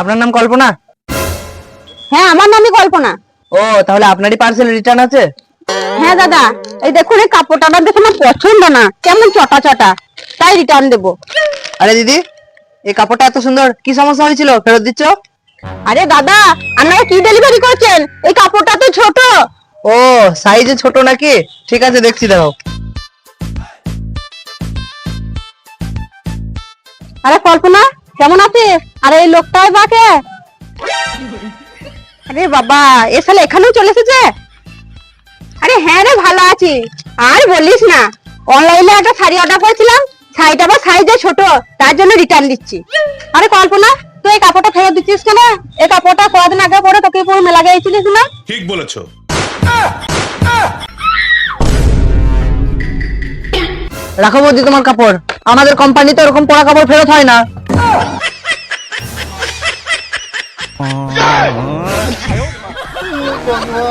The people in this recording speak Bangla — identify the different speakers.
Speaker 1: আপনার নাম কল্পনা?
Speaker 2: হ্যাঁ আমার নামই কল্পনা।
Speaker 1: ও তাহলে আপনারই পার্সেল রিটার্ন আছে?
Speaker 2: হ্যাঁ দাদা। এই দেখুন এই কাপড়টা দেখে আমার পছন্দ না। কেমন চটা চটা তাই রিটার্ন দেবো।
Speaker 1: আরে দিদি এই কাপড়টা এত সুন্দর। কি সমস্যা হয়েছিল? ফেরত দিচ্ছ?
Speaker 2: আরে দাদা আপনারা কি ডেলিভারি করছেন? এই কাপড়টা তো ছোট।
Speaker 1: ও সাইজে ছোট নাকি? ঠিক আছে দেখছি দাও।
Speaker 2: আরে কল্পনা কেমন আছিস? আরে এই লোকটাই বাকে। আরে বাবা এ সালে এখানেও চলে এসেছে? আরে হ্যাঁ রে ভালো আছি। আর বলিস না অনলাইনে একটা শাড়ি অর্ডার করেছিলাম শাড়িটা আবার সাইজে ছোট তার জন্য রিটার্ন দিচ্ছি। আরে কল্পনা তুই এই কাপড়টা ফেরত দিচ্ছিস কেন? এই কাপড়টা কদিন আগে পরে তোকে পুরো মেলা গিয়েছিলিস না?
Speaker 3: ঠিক বলেছ।
Speaker 1: রাখো বৌদি তোমার কাপড়। আমাদের কোম্পানিতে ওরকম পরা কাপড় ফেরত হয় না। 哎呦，我的妈。